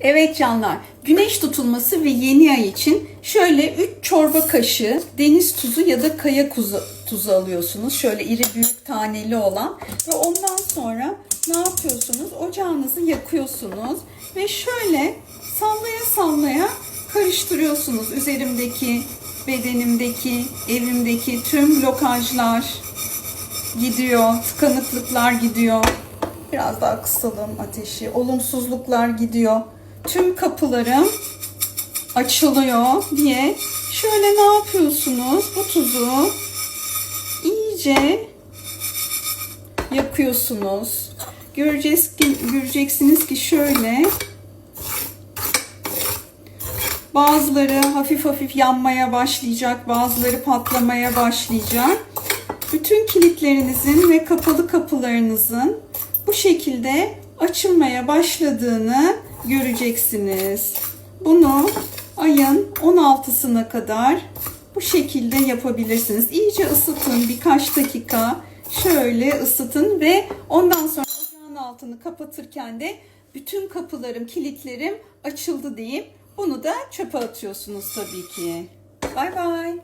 Evet canlar, güneş tutulması ve yeni ay için şöyle 3 çorba kaşığı deniz tuzu ya da kaya kuzu, tuzu alıyorsunuz. Şöyle iri büyük taneli olan ve ondan sonra ne yapıyorsunuz? Ocağınızı yakıyorsunuz ve şöyle sallaya sallaya karıştırıyorsunuz. Üzerimdeki, bedenimdeki, evimdeki tüm blokajlar gidiyor, tıkanıklıklar gidiyor. Biraz daha kısalım ateşi. Olumsuzluklar gidiyor. Tüm kapılarım açılıyor diye şöyle ne yapıyorsunuz? Bu tuzu iyice yakıyorsunuz. Göreceğiz ki, göreceksiniz ki şöyle bazıları hafif hafif yanmaya başlayacak, bazıları patlamaya başlayacak. Bütün kilitlerinizin ve kapalı kapılarınızın bu şekilde açılmaya başladığını göreceksiniz. Bunu ayın 16'sına kadar bu şekilde yapabilirsiniz. İyice ısıtın birkaç dakika. Şöyle ısıtın ve ondan sonra ocağın altını kapatırken de bütün kapılarım, kilitlerim açıldı deyip bunu da çöpe atıyorsunuz tabii ki. Bay bay.